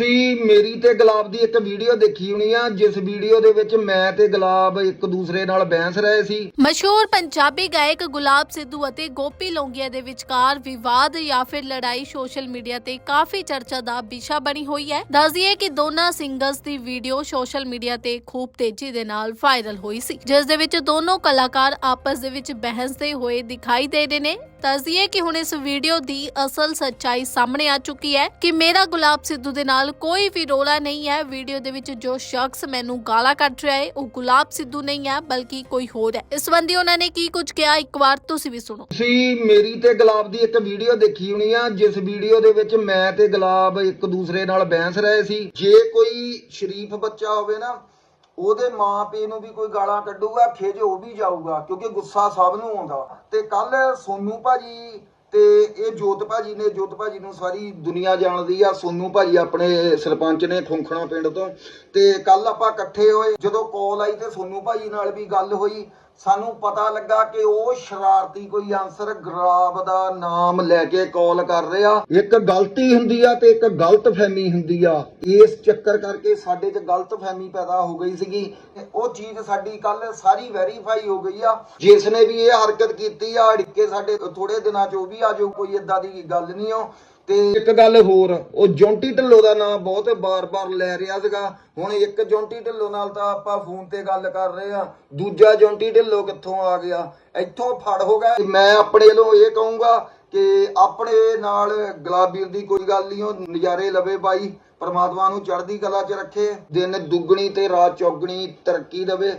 ਤੁਸੀਂ ਮੇਰੀ ਤੇ ਗੁਲਾਬ ਦੀ ਇੱਕ ਵੀਡੀਓ ਦੇਖੀ ਹੋਣੀ ਆ, ਜਿਸ ਵੀਡੀਓ ਦੇ ਵਿੱਚ ਮੈਂ ਤੇ ਗੁਲਾਬ ਇੱਕ ਦੂਸਰੇ ਨਾਲ ਬਹਿਸ ਰਹੇ ਸੀ। ਮਸ਼ਹੂਰ ਪੰਜਾਬੀ ਗਾਇਕ ਗੁਲਾਬ ਸਿੱਧੂ ਅਤੇ ਗੋਪੀ ਲੌਂਗੀਆ ਦੇ ਵਿਚਕਾਰ ਵਿਵਾਦ ਜਾਂ ਫਿਰ ਲੜਾਈ ਸੋਸ਼ਲ ਮੀਡੀਆ ਤੇ ਕਾਫੀ ਚਰਚਾ ਦਾ ਵਿਸ਼ਾ ਬਣੀ ਹੋਈ ਹੈ। ਦੱਸਦੀਏ ਕਿ ਦੋਨਾਂ ਸਿੰਗਰਸ ਦੀ ਵੀਡੀਓ ਸੋਸ਼ਲ ਮੀਡੀਆ ਤੇ ਖੂਬ ਤੇਜ਼ੀ ਦੇ ਨਾਲ ਵਾਇਰਲ ਹੋਈ ਸੀ, ਜਿਸ ਦੇ ਵਿੱਚ ਦੋਨੋਂ ਕਲਾਕਾਰ ਆਪਸ ਦੇ ਵਿੱਚ ਬਹਿਸਦੇ ਹੋਏ ਦਿਖਾਈ ਦੇ ਰਹੇ ਨੇ। ਦੱਸਦੀਏ ਕਿ ਹੁਣ ਇਸ ਵੀਡੀਓ ਦੀ ਅਸਲ ਸੱਚਾਈ ਸਾਹਮਣੇ ਆ ਚੁੱਕੀ ਹੈ ਕਿ ਮੇਰਾ ਗੁਲਾਬ ਸਿੱਧੂ ਦੇ ਨਾਲ ਕੋਈ ਵੀ ਰੋਲਾ ਨਹੀਂ ਹੈ। ਵੀਡੀਓ ਦੇ ਵਿੱਚ ਜੋ ਸ਼ਖਸ ਮੈਨੂੰ ਗਾਲਾਂ ਕੱਢ ਰਿਹਾ ਹੈ, ਉਹ ਗੁਲਾਬ ਸਿੱਧੂ ਨਹੀਂ ਹੈ, ਬਲਕਿ ਕੋਈ ਹੋਰ ਹੈ। ਇਸ ਸੰਬੰਧੀ ਉਹਨਾਂ ਨੇ ਕੀ ਕੁਝ ਕਿਹਾ? ਇੱਕ ਵਾਰ ਤੁਸੀਂ ਵੀ ਸੁਣੋ। ਤੁਸੀਂ ਮੇਰੀ ਤੇ ਗੁਲਾਬ ਦੀ ਇੱਕ ਵੀਡੀਓ ਦੇਖੀ ਹੋਣੀ ਆ, ਜਿਸ ਵੀਡੀਓ ਦੇ ਵਿੱਚ ਮੈਂ ਤੇ ਗੁਲਾਬ ਇੱਕ ਦੂਸਰੇ ਨਾਲ ਬਹਿਸ ਰਹੇ ਸੀ। ਜੇ ਕੋਈ ਸ਼ਰੀਫ ਬੱਚਾ ਹੋਵੇ ਨਾ ਉਹਦੇ ਮਾਂ ਨੂੰ ਵੀ ਕੋਈ ਗਾਲਾਂ ਕੱਢੂਗਾ ਖਿਜ ਉਹ ਵੀ ਜਾਊਗਾ, ਕਿਉਂਕਿ ਗੁੱਸਾ ਸਭ ਨੂੰ ਆਉਂਦਾ। ਤੇ ਕੱਲ ਸੋਨੂ ਭਾਜੀ ਤੇ ਇਹ ਜੋਤ ਭਾਜੀ ਨੇ, ਜੋਤ ਭਾਜੀ ਨੂੰ ਸਾਰੀ ਦੁਨੀਆ ਜਾਣਦੀ ਆ, ਸੋਨੂ ਭਾਜੀ ਆਪਣੇ ਸਰਪੰਚ ਨੇ ਖੁੰਖਣਾ ਪਿੰਡ ਤੋਂ। ਤੇ ਕੱਲ ਆਪਾਂ ਇਕੱਠੇ ਹੋਏ, ਜਦੋਂ ਕਾਲ ਆਈ ਤੇ ਸੋਨੂ ਭਾਜੀ ਨਾਲ ਵੀ ਗੱਲ ਹੋਈ ਸਾਨੂੰ ਪਤਾ ਲੱਗਾ ਕਿ ਉਹ ਸ਼ਰਾਰਤੀ ਕੋਈ ਆਨਸਰ ਗਰਾਬ ਦਾ ਨਾਮ ਲੈ ਕੇ ਕਾਲ ਕਰ ਰਿਹਾ। ਇੱਕ ਗਲਤੀ ਹੁੰਦੀ ਆ ਤੇ ਇੱਕ ਗਲਤ ਫਹਿਮੀ ਹੁੰਦੀ ਆ। ਇਸ ਚੱਕਰ ਕਰਕੇ ਸਾਡੇ 'ਚ ਗਲਤ ਫਹਿਮੀ ਪੈਦਾ ਹੋ ਗਈ ਸੀਗੀ ਤੇ ਉਹ ਚੀਜ਼ ਸਾਡੀ ਕੱਲ ਸਾਰੀ ਵੈਰੀਫਾਈ ਹੋ ਗਈ ਆ। ਜਿਸ ਨੇ ਵੀ ਇਹ ਹਰਕਤ ਕੀਤੀ ਆ, ਅੜਕੇ ਸਾਡੇ ਥੋੜੇ ਦਿਨਾਂ 'ਚ ਉਹ ਵੀ ਆ ਜਾਊ, ਕੋਈ ਇਦਾਂ ਦੀ ਗੱਲ ਨਹੀਂ ਹੋ ਤੇ ਇੱਕ ਗੱਲ ਹੋਰ, ਉਹ ਜੌਂਟੀ ਢਿੱਲੋਂ ਦਾ ਨਾਮ ਬਹੁਤ ਬਾਰ-ਬਾਰ ਲੈ ਰਿਹਾ ਸੀਗਾ। ਹੁਣ ਇੱਕ ਜੌਂਟੀ ਢਿੱਲੋਂ ਨਾਲ ਤਾਂ ਆਪਾਂ ਫੋਨ ਤੇ ਗੱਲ ਕਰ ਰਹੇ ਆ ਦੂਜਾ ਜੌਂਟੀ ਢਿੱਲੋਂ ਕਿੱਥੋਂ ਆ ਗਿਆ? ਇੱਥੋਂ ਫੜ ਹੋ ਗਿਆ। ਮੈਂ ਆਪਣੇ ਵੱਲੋਂ ਇਹ ਕਹੂੰਗਾ ਕਿ ਆਪਣੇ ਨਾਲ ਗੁਲਾਬੀਰ ਦੀ ਕੋਈ ਗੱਲ ਨਹੀਂ, ਉਹ ਨਜ਼ਾਰੇ ਲਵੇ ਬਾਈ। ਪਰਮਾਤਮਾ ਨੂੰ ਚੜ੍ਹਦੀ ਕਲਾ 'ਚ ਰੱਖੇ, ਦਿਨ ਦੁੱਗਣੀ ਤੇ ਰਾਤ ਚੌਗਣੀ ਤਰੱਕੀ ਦੇਵੇ।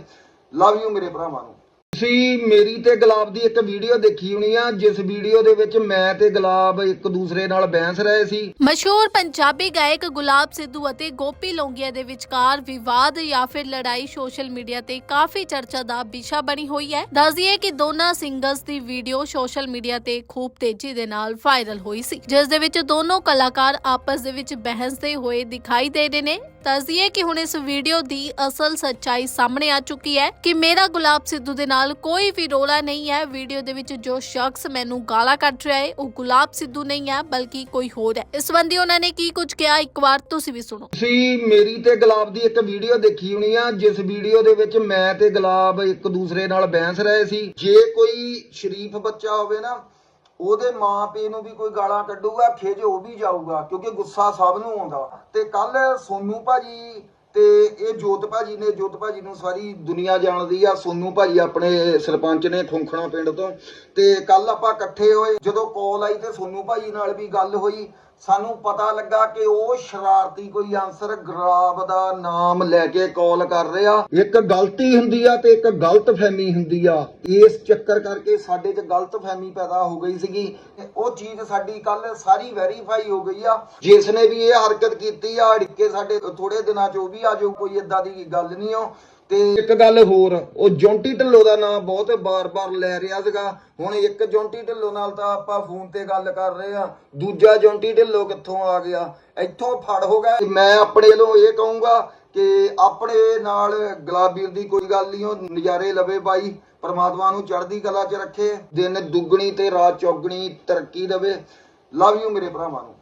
ਲਵ ਯੂ ਮੇਰੇ ਭਰਾਵਾਂ ਨੂੰ। ਤੁਸੀਂ ਮੇਰੀ ਤੇ ਗੁਲਾਬ ਦੀ ਇੱਕ ਵੀਡੀਓ ਦੇਖੀ ਹੋਣੀ ਆ, ਜਿਸ ਵੀਡੀਓ ਦੇ ਵਿੱਚ ਮੈਂ ਤੇ ਗੁਲਾਬ ਇੱਕ ਦੂਸਰੇ ਨਾਲ ਬਹਿਸ ਰਹੇ ਸੀ। ਮਸ਼ਹੂਰ ਪੰਜਾਬੀ ਗਾਇਕ ਗੁਲਾਬ ਸਿੱਧੂ ਅਤੇ ਗੋਪੀ ਲੌਂਗੀਆ ਦੇ ਵਿਚਕਾਰ ਵਿਵਾਦ ਜਾਂ ਫਿਰ ਲੜਾਈ ਸੋਸ਼ਲ ਮੀਡੀਆ ਤੇ ਕਾਫੀ ਚਰਚਾ ਦਾ ਵਿਸ਼ਾ ਬਣੀ ਹੋਈ ਹੈ। ਦੱਸਦੀਏ ਕਿ ਦੋਨਾਂ ਸਿੰਗਰਸ ਦੀ ਵੀਡੀਓ ਸੋਸ਼ਲ ਮੀਡੀਆ ਤੇ ਖੂਬ ਤੇਜ਼ੀ ਦੇ ਨਾਲ ਵਾਇਰਲ ਹੋਈ ਸੀ, ਜਿਸ ਦੇ ਵਿੱਚ ਦੋਨੋਂ ਕਲਾਕਾਰ ਆਪਸ ਦੇ ਵਿੱਚ ਬਹਿਸਦੇ ਹੋਏ ਦਿਖਾਈ ਦੇ ਰਹੇ ਨੇ। ਦੱਸਦੀਏ ਕਿ ਹੁਣ ਇਸ ਵੀਡੀਓ ਦੀ ਅਸਲ ਸੱਚਾਈ ਸਾਹਮਣੇ ਆ ਚੁੱਕੀ ਹੈ ਕਿ ਮੇਰਾ ਗੁਲਾਬ ਸਿੱਧੂ ਦੇ ਨਾਲ ਕੋਈ ਵੀ ਰੋਲਾ ਨਹੀਂ ਹੈ। ਵੀਡੀਓ ਦੇ ਵਿੱਚ ਜੋ ਸ਼ਖਸ ਮੈਨੂੰ ਗਾਲਾਂ ਕੱਢ ਰਿਹਾ ਹੈ, ਉਹ ਗੁਲਾਬ ਸਿੱਧੂ ਨਹੀਂ ਹੈ, ਬਲਕਿ ਕੋਈ ਹੋਰ ਹੈ। ਇਸ ਸੰਬੰਧੀ ਉਹਨਾਂ ਨੇ ਕੀ ਕੁਝ ਕਿਹਾ? ਇੱਕ ਵਾਰ ਤੁਸੀਂ ਵੀ ਸੁਣੋ। ਤੁਸੀਂ ਮੇਰੀ ਤੇ ਗੁਲਾਬ ਦੀ ਇੱਕ ਵੀਡੀਓ ਦੇਖੀ ਹੋਣੀ ਆ, ਜਿਸ ਵੀਡੀਓ ਦੇ ਵਿੱਚ ਮੈਂ ਤੇ ਗੁਲਾਬ ਇੱਕ ਦੂਸਰੇ ਨਾਲ ਬਹਿਸ ਰਹੇ ਸੀ। ਜੇ ਕੋਈ ਸ਼ਰੀਫ ਬੱਚਾ ਹੋਵੇ ਨਾ, ਉਹਦੇ ਮਾਂ ਪਿਓ ਨੂੰ ਵੀ ਕੋਈ ਗਾਲਾਂ ਕੱਢੂਗਾ ਖਿਜ ਉਹ ਵੀ ਜਾਊਗਾ, ਕਿਉਂਕਿ ਗੁੱਸਾ ਸਭ ਨੂੰ ਆਉਂਦਾ। ਤੇ ਕੱਲ ਸੋਨੂ ਭਾਜੀ ਤੇ ਇਹ ਜੋਤ ਭਾਜੀ ਨੇ, ਜੋਤ ਭਾਜੀ ਨੂੰ ਸਾਰੀ ਦੁਨੀਆ ਜਾਣਦੀ ਆ, ਸੋਨੂ ਭਾਜੀ ਆਪਣੇ ਸਰਪੰਚ ਨੇ ਖੁੰਖਣਾ ਪਿੰਡ ਤੋਂ। ਤੇ ਕੱਲ ਆਪਾਂ ਇਕੱਠੇ ਹੋਏ, ਜਦੋਂ ਕਾਲ ਆਈ ਤੇ ਸੋਨੂ ਭਾਜੀ ਨਾਲ ਵੀ ਗੱਲ ਹੋਈ। ਸਾਨੂੰ ਪਤਾ ਲੱਗਾ ਕਿ ਉਹ ਸ਼ਰਾਰਤੀ ਕੋਈ ਆਨਸਰ ਗਰਾਬ ਦਾ ਨਾਮ ਲੈ ਕੇ ਕਾਲ ਕਰ ਰਿਹਾ। ਇੱਕ ਗਲਤੀ ਹੁੰਦੀ ਆ ਤੇ ਇੱਕ ਗਲਤ ਫਹਿਮੀ ਹੁੰਦੀ ਆ। ਇਸ ਚੱਕਰ ਕਰਕੇ ਸਾਡੇ 'ਚ ਗਲਤ ਫਹਿਮੀ ਪੈਦਾ ਹੋ ਗਈ ਸੀਗੀ ਤੇ ਉਹ ਚੀਜ਼ ਸਾਡੀ ਕੱਲ ਸਾਰੀ ਵੈਰੀਫਾਈ ਹੋ ਗਈ ਆ। ਜਿਸ ਨੇ ਵੀ ਇਹ ਹਰਕਤ ਕੀਤੀ ਆ, ਅੜਕੇ ਸਾਡੇ ਥੋੜੇ ਦਿਨਾਂ 'ਚ ਉਹ ਵੀ ਆ ਜੋ ਕੋਈ ਇਦਾਂ ਦੀ ਗੱਲ ਨਹੀਂ ਹੋ ਤੇ ਇੱਕ ਗੱਲ ਹੋਰ, ਉਹ ਜੌਂਟੀ ਢਿੱਲੋਂ ਦਾ ਨਾਮ ਬਹੁਤ ਬਾਰ-ਬਾਰ ਲੈ ਰਿਹਾ ਸੀਗਾ। ਹੁਣ ਇੱਕ ਜੌਂਟੀ ਢਿੱਲੋਂ ਨਾਲ ਤਾਂ ਆਪਾਂ ਫੋਨ ਤੇ ਗੱਲ ਕਰ ਰਹੇ ਆ ਦੂਜਾ ਜੌਂਟੀ ਢਿੱਲੋਂ ਕਿੱਥੋਂ ਆ ਗਿਆ? ਇੱਥੋਂ ਫੜ ਹੋ ਗਿਆ। ਮੈਂ ਆਪਣੇ ਵੱਲੋਂ ਇਹ ਕਹੂੰਗਾ ਕਿ ਆਪਣੇ ਨਾਲ ਗੁਲਾਬੀਰ ਦੀ ਕੋਈ ਗੱਲ ਨਹੀਂ, ਉਹ ਨਜ਼ਾਰੇ ਲਵੇ ਬਾਈ। ਪਰਮਾਤਮਾ ਨੂੰ ਚੜ੍ਹਦੀ ਕਲਾ 'ਚ ਰੱਖੇ, ਦਿਨ ਦੁੱਗਣੀ ਤੇ ਰਾਤ ਚੌਗਣੀ ਤਰੱਕੀ ਦੇਵੇ। ਲਵ ਯੂ ਮੇਰੇ ਭਰਾਵਾਂ ਨੂੰ।